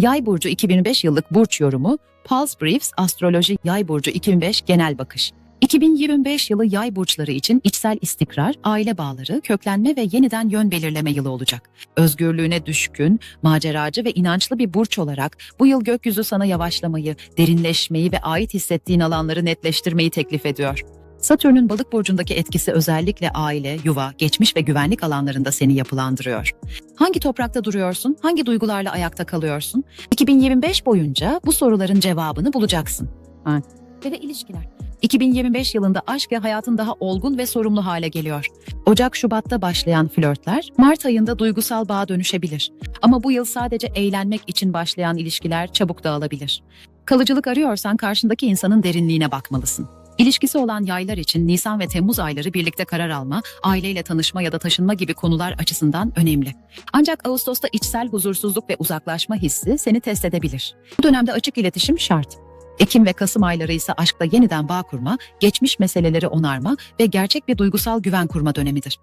Yay burcu 2005 yıllık burç yorumu, Pulse Briefs Astroloji Yay burcu 2005 genel bakış. 2025 yılı yay burçları için içsel istikrar, aile bağları, köklenme ve yeniden yön belirleme yılı olacak. Özgürlüğüne düşkün, maceracı ve inançlı bir burç olarak bu yıl gökyüzü sana yavaşlamayı, derinleşmeyi ve ait hissettiğin alanları netleştirmeyi teklif ediyor. Satürn'ün balık burcundaki etkisi özellikle aile, yuva, geçmiş ve güvenlik alanlarında seni yapılandırıyor. Hangi toprakta duruyorsun? Hangi duygularla ayakta kalıyorsun? 2025 boyunca bu soruların cevabını bulacaksın. Ha. Ve ilişkiler. 2025 yılında aşk ve hayatın daha olgun ve sorumlu hale geliyor. Ocak-Şubat'ta başlayan flörtler Mart ayında duygusal bağa dönüşebilir. Ama bu yıl sadece eğlenmek için başlayan ilişkiler çabuk dağılabilir. Kalıcılık arıyorsan karşındaki insanın derinliğine bakmalısın. İlişkisi olan yaylar için Nisan ve Temmuz ayları birlikte karar alma, aileyle tanışma ya da taşınma gibi konular açısından önemli. Ancak Ağustos'ta içsel huzursuzluk ve uzaklaşma hissi seni test edebilir. Bu dönemde açık iletişim şart. Ekim ve Kasım ayları ise aşkla yeniden bağ kurma, geçmiş meseleleri onarma ve gerçek bir duygusal güven kurma dönemidir.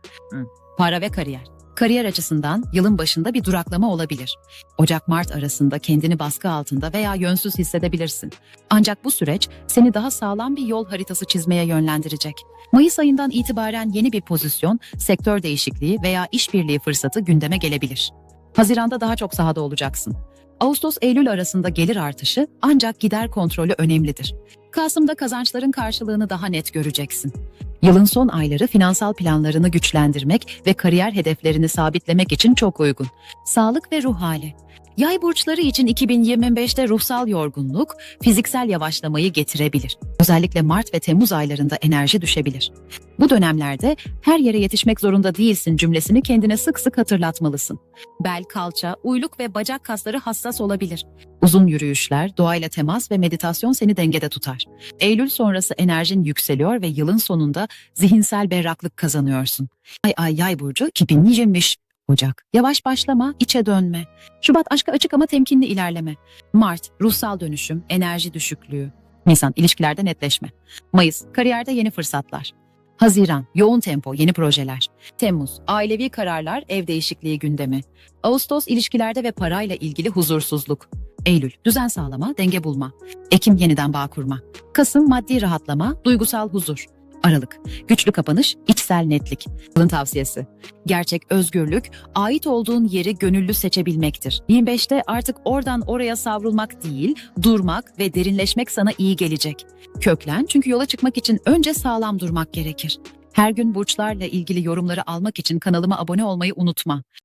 Para ve kariyer. Kariyer açısından yılın başında bir duraklama olabilir. Ocak-Mart arasında kendini baskı altında veya yönsüz hissedebilirsin. Ancak bu süreç seni daha sağlam bir yol haritası çizmeye yönlendirecek. Mayıs ayından itibaren yeni bir pozisyon, sektör değişikliği veya işbirliği fırsatı gündeme gelebilir. Haziranda daha çok sahada olacaksın. Ağustos-Eylül arasında gelir artışı ancak gider kontrolü önemlidir. Kasım'da kazançların karşılığını daha net göreceksin. Yılın son ayları finansal planlarını güçlendirmek ve kariyer hedeflerini sabitlemek için çok uygun. Sağlık ve ruh hali. Yay burçları için 2025'te ruhsal yorgunluk, fiziksel yavaşlamayı getirebilir. Özellikle Mart ve Temmuz aylarında enerji düşebilir. Bu dönemlerde her yere yetişmek zorunda değilsin cümlesini kendine sık sık hatırlatmalısın. Bel, kalça, uyluk ve bacak kasları hassas olabilir. Uzun yürüyüşler, doğayla temas ve meditasyon seni dengede tutar. Eylül sonrası enerjin yükseliyor ve yılın sonunda zihinsel berraklık kazanıyorsun. Ay ay yay burcu 2025 Ocak. Yavaş başlama, içe dönme. Şubat aşka açık ama temkinli ilerleme. Mart ruhsal dönüşüm, enerji düşüklüğü. Nisan ilişkilerde netleşme. Mayıs kariyerde yeni fırsatlar. Haziran yoğun tempo, yeni projeler. Temmuz ailevi kararlar, ev değişikliği gündemi. Ağustos ilişkilerde ve parayla ilgili huzursuzluk. Eylül düzen sağlama, denge bulma. Ekim yeniden bağ kurma. Kasım maddi rahatlama, duygusal huzur. Aralık güçlü kapanış, içsel netlik. Yılın tavsiyesi. Gerçek özgürlük, ait olduğun yeri gönüllü seçebilmektir. 25'te artık oradan oraya savrulmak değil, durmak ve derinleşmek sana iyi gelecek. Köklen çünkü yola çıkmak için önce sağlam durmak gerekir. Her gün burçlarla ilgili yorumları almak için kanalıma abone olmayı unutma.